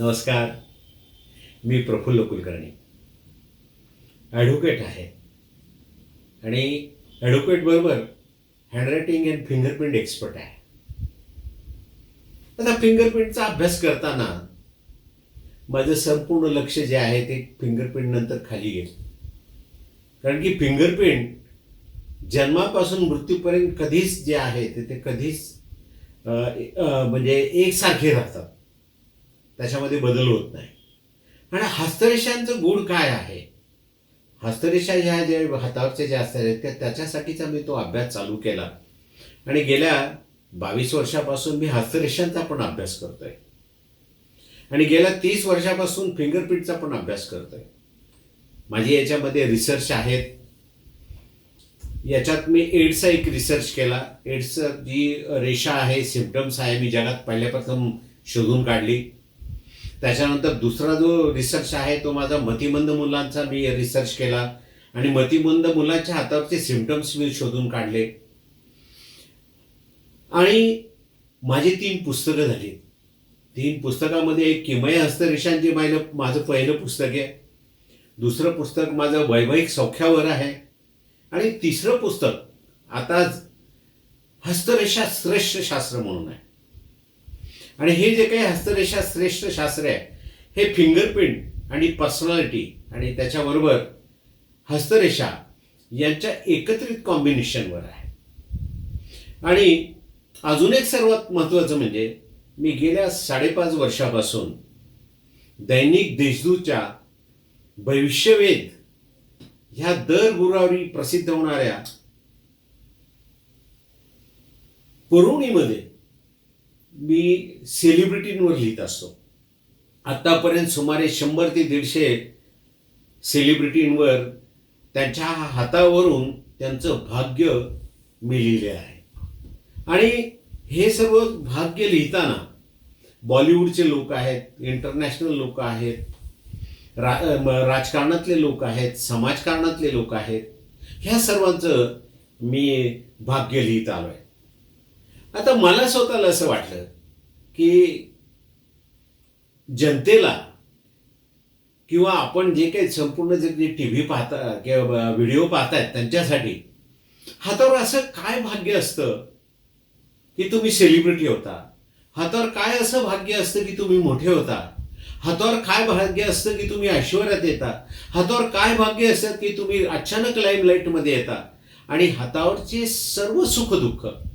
नमस्कार. मी प्रफुल्ल कुलकर्णी. ॲडव्होकेट आहे. आणि ॲडव्होकेटबरोबर हँडरायटिंग अँड फिंगरप्रिंट एक्सपर्ट आहे. आता फिंगरप्रिंटचा अभ्यास करताना माझं संपूर्ण लक्ष जे आहे ते फिंगरप्रिंट नंतर खाली गेलं. कारण की फिंगरप्रिंट जन्मापासून मृत्यूपर्यंत कधीच जे आहे ते ते कधीच म्हणजे एकसारखे राहतात. त्याच्यामध्ये बदल होत नाही. आणि हस्तरेषांचं गुण काय आहे? हस्तरेषा ह्या जे हातावरचे जे असतात त्या त्याच्यासाठीचा मी तो अभ्यास चालू केला. आणि गेल्या बावीस वर्षापासून मी हस्तरेषांचा पण अभ्यास करतोय. आणि गेल्या तीस वर्षापासून फिंगरप्रिंटचा पण अभ्यास करतोय. माझी याच्यामध्ये रिसर्च आहेत. याच्यात मी एड्सचा एक रिसर्च केला. एड्स जी रेषा आहे सिम्पटम्स आहे मी जगात पहिल्याप्रथम शोधून काढली. त्याच्यानंतर दुसरा जो रिसर्च आहे तो माझा मतिमंद मुलांचा मी रिसर्च केला. आणि मतिमंद मुलांच्या हातावरचे सिम्पटम्स मी शोधून काढले. आणि माझी तीन पुस्तकं झाली. तीन पुस्तकामध्ये एक किमय हस्तरेषांची माझं माझं पहिलं पुस्तक आहे. दुसरं पुस्तक माझं वैवाहिक सौख्यावर आहे. आणि तिसरं पुस्तक आताच हस्तरेषा श्रेष्ठ शास्त्र म्हणून आहे. आणि हे जे काही हस्तरेषा श्रेष्ठ शास्त्र आहे हे फिंगरप्रिंट आणि पर्सनॅलिटी आणि त्याच्याबरोबर हस्तरेषा यांच्या एकत्रित कॉम्बिनेशनवर आहे. आणि अजून एक सर्वात महत्त्वाचं म्हणजे मी गेल्या साडेपाच वर्षापासून दैनिक देशदूतच्या भविष्यवेध ह्या दर गुरुवारी प्रसिद्ध होणाऱ्या पुरवणीमध्ये मी सेलिब्रिटींवर लिहित असतो. आत्तापर्यंत सुमारे शंभर ते दीडशे सेलिब्रिटींवर त्यांच्या हातावरून त्यांचं भाग्य मी लिहिले आहे. आणि हे सर्व भाग्य लिहिताना बॉलिवूडचे लोक आहेत इंटरनॅशनल लोक आहेत रा राजकारणातले लोक आहेत समाजकारणातले लोक आहेत ह्या सर्वांचं मी भाग्य लिहित आलो आहे आता मला स्वतःला असं वाटलं की जनतेला किंवा आपण जे काही संपूर्ण जे टी व्ही पाहता किंवा व्हिडिओ पाहतायत त्यांच्यासाठी हातावर असं काय भाग्य असतं की तुम्ही सेलिब्रिटी होता? हातावर काय असं भाग्य असतं की तुम्ही मोठे होता? हातावर काय भाग्य असतं की तुम्ही ऐश्वर्यात येता? हातावर काय भाग्य असतं की तुम्ही अचानक लाईम लाईटमध्ये येता? आणि हातावरचे सर्व सुख दुःख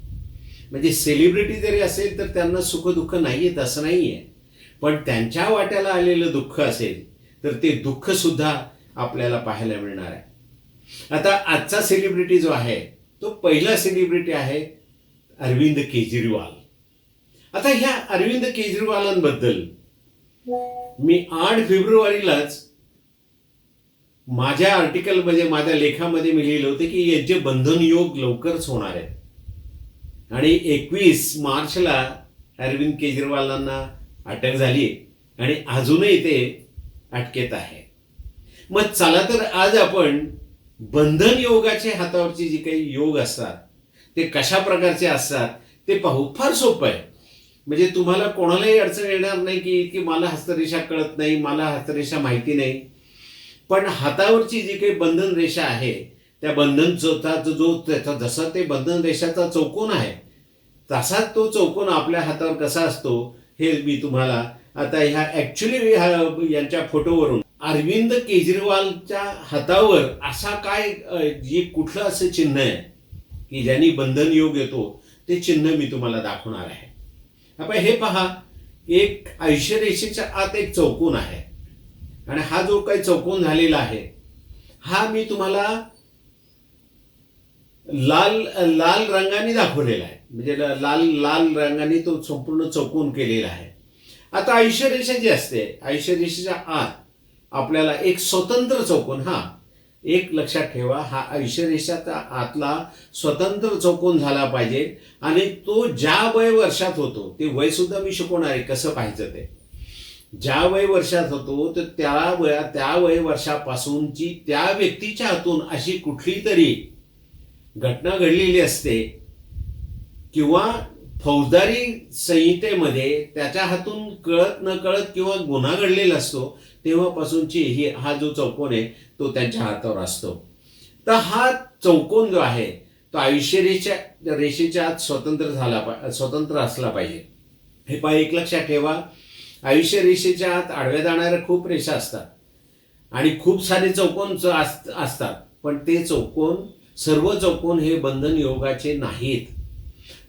म्हणजे सेलिब्रिटी जरी असेल तर त्यांना सुख दुःख नाही येत असं नाही आहे पण त्यांच्या वाट्याला आलेलं दुःख असेल तर ते दुःख सुद्धा आपल्याला पाहायला मिळणार आहे. आता आजचा सेलिब्रिटी जो आहे तो पहिला सेलिब्रिटी आहे अरविंद केजरीवाल. आता ह्या अरविंद केजरीवालांबद्दल मी आठ फेब्रुवारीलाच माझ्या आर्टिकलमध्ये माझ्या लेखामध्ये मी लिहिलं होतं की यांचे बंधन योग लवकरच होणार आहेत. आणि एकवीस मार्चला अरविंद केजरीवालांना अटक झाली आणि अजूनही ते अटकेत आहे. मग चला तर आज आपण बंधन योगाचे हातावरचे जे काही योग असतात ते कशा प्रकारचे असतात ते पाहू. फार सोपं आहे. म्हणजे तुम्हाला कोणालाही अडचण येणार नाही की की मला हस्तरेषा कळत नाही मला हस्तरेषा माहिती नाही. पण हातावरची जी काही बंधन रेषा आहे त्या बंधन चौथाचा जो त्याचा जसा ते बंधन रेषाचा चौकोन आहे तसाच तो चौकोन आपल्या हातावर कसा असतो हे मी तुम्हाला आता ह्या ॲक्च्युली यांच्या फोटोवरून अरविंद केजरीवालच्या हातावर असा काय जे कुठलं असं चिन्ह आहे की ज्यांनी बंधन योग येतो ते चिन्ह मी तुम्हाला दाखवणार आहे. आपण हे पहा एक ऐश्वर्यरेषेच्या आत एक चौकोन आहे. आणि हा जो काही चौकोन झालेला आहे हा मी तुम्हाला लाल लाल रंगाने दाखवलेला आहे. म्हणजे लाल लाल रंगाने तो संपूर्ण चौकून केलेला आहे. आता आयुष्यरेषा जी असते आयुष्यरेषेच्या आत आपल्याला एक स्वतंत्र चौकोन हा एक लक्षात ठेवा हा ऐश्वर्यरेषाचा आतला स्वतंत्र चौकोन झाला पाहिजे. आणि तो ज्या वय वर्षात होतो ते वय सुद्धा मी शिकवणार आहे कसं पाहायचं ते. ज्या वय वर्षात होतो तर त्या वया त्या वय वर्षापासूनची त्या व्यक्तीच्या हातून अशी कुठली तरी घटना घडलेली असते किंवा फौजदारी संहितेमध्ये त्याच्या हातून कळत न कळत किंवा गुन्हा घडलेला असतो तेव्हापासूनची ही हा जो चौकोन आहे तो त्यांच्या हातावर असतो. तर हा चौकोन जो आहे तो आयुष्य रेषा रेषेच्या आत स्वतंत्र झाला पा स्वतंत्र असला पाहिजे. हे पा एक लक्षात ठेवा. आयुष्य रेषेच्या आत आडव्या जाणाऱ्या खूप रेषा असतात. आणि खूप सारे चौकोन अस- असतात. पण ते चौकोन सर्व चौकोन हे बंधन योगाचे नाहीत.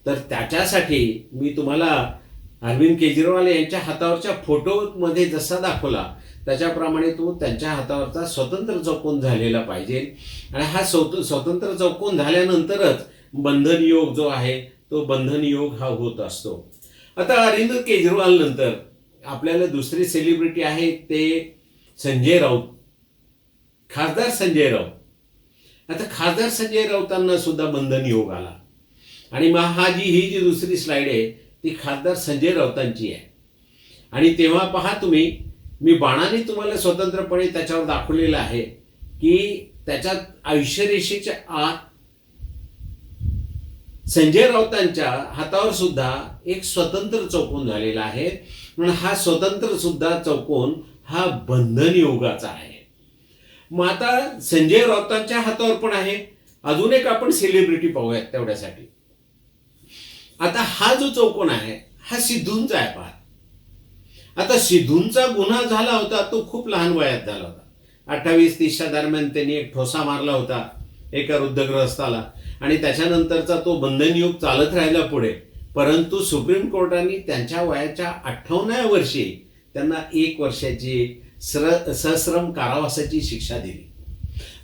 तर त्याच्यासाठी मी तुम्हाला अरविंद केजरीवाल यांच्या हातावरच्या फोटोमध्ये जसा दाखवला त्याच्याप्रमाणे तो त्यांच्या हातावरचा स्वतंत्र चौकोन झालेला पाहिजे. आणि हा स्वत स्वतंत्र चौकोन झाल्यानंतरच बंधन योग जो आहे तो बंधन योग हा होत असतो. आता अरविंद केजरीवाल नंतर आपल्याला दुसरी सेलिब्रिटी आहे ते संजय राऊत. खासदार संजय राऊत. आता खासदार संजय राऊतांना सुद्धा बंधन योग आला. आणि मग हा जी ही जी दुसरी स्लाइड आहे ती खासदार संजय राऊतांची आहे. आणि तेव्हा पहा तुम्ही मी बाणाने तुम्हाला स्वतंत्रपणे त्याच्यावर दाखवलेलं आहे की त्याच्यात आयुष्यरेषेच्या आत संजय राऊतांच्या हातावर सुद्धा एक स्वतंत्र चौकोन झालेला आहे. म्हणून हा स्वतंत्र सुद्धा चौकोन हा बंधन योगाचा आहे. मग आता संजय राऊतांच्या हातावर पण आहे. अजून एक आपण सेलिब्रिटी पाहूयात तेवढ्यासाठी. आता हा जो चौकोन आहे हा सिद्धूंचा आहे पहा. आता सिद्धूंचा गुन्हा झाला होता तो खूप लहान वयात झाला होता. अठ्ठावीस तीसच्या दरम्यान त्यांनी एक ठोसा मारला होता एका वृद्धग्रस्ताला. आणि त्याच्यानंतरचा तो बंधनयुग चालत राहिला पुढे. परंतु सुप्रीम कोर्टाने त्यांच्या वयाच्या अठ्ठावन्नाव्या वर्षी त्यांना एक वर्षाची सर सश्रम कारावासाची शिक्षा दिली.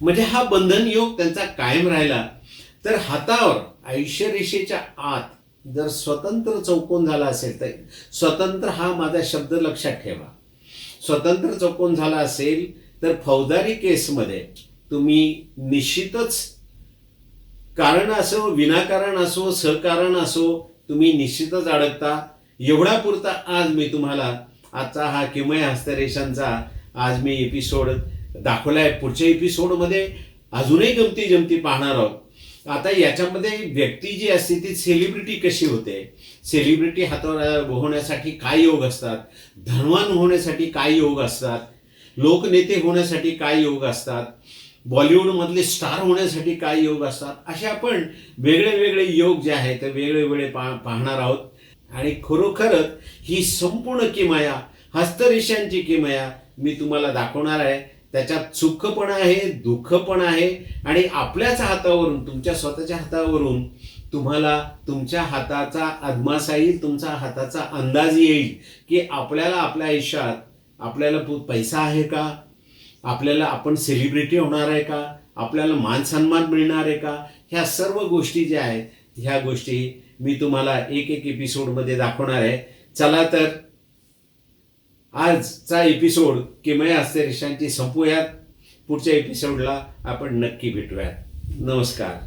म्हणजे हा बंधन योग त्यांचा कायम राहिला. तर हातावर आयुष्यरेषेच्या आत जर स्वतंत्र चौकोन झाला असेल तर स्वतंत्र हा माझा शब्द लक्षात ठेवा. स्वतंत्र चौकोन झाला असेल तर फौजदारी केसमध्ये तुम्ही निश्चितच कारण असो विनाकारण असो सहकारण असो तुम्ही निश्चितच अडकता. एवढा पुरता आज मी तुम्हाला आजचा हा किमय हस्तरेषांचा आज मी एपिसोड दाखवलाय. पुढच्या एपिसोडमध्ये अजूनही गमती जमती पाहणार आहोत. आता याच्यामध्ये व्यक्ती जी असते ती सेलिब्रिटी कशी होते? सेलिब्रिटी हातावर होण्यासाठी काय योग असतात? धनवान होण्यासाठी काय योग असतात? लोकनेते होण्यासाठी काय योग असतात? बॉलिवूडमधले स्टार होण्यासाठी काय योग असतात? असे आपण वेगळे वेगळे योग जे आहेत ते वेगळे वेगळे पा पाहणार आहोत. आणि खरोखरच ही संपूर्ण किमया हस्तरेषांची किमया मी तुम्हाला दाखवणार आहे. त्याच्यात सुख पण आहे दुःख पण आहे आणि आपल्याच हातावरून तुमच्या स्वतःच्या हातावरून तुम्हाला तुमच्या हाताचा अदमासा येईल तुमचा हाताचा अंदाज येईल की आपल्याला आपल्या आयुष्यात आपल्याला पैसा आहे का? आपल्याला आपण सेलिब्रिटी होणार आहे का? आपल्याला मान सन्मान मिळणार आहे का? ह्या सर्व गोष्टी ज्या आहेत ह्या गोष्टी मी तुम्हाला एक एक एपिसोडमध्ये दाखवणार आहे. चला तर आजचा एपिसोड किमया हस्तरेषांची संपूयात पुढच्या एपिसोडला आपण नक्की भेटूयात. नमस्कार.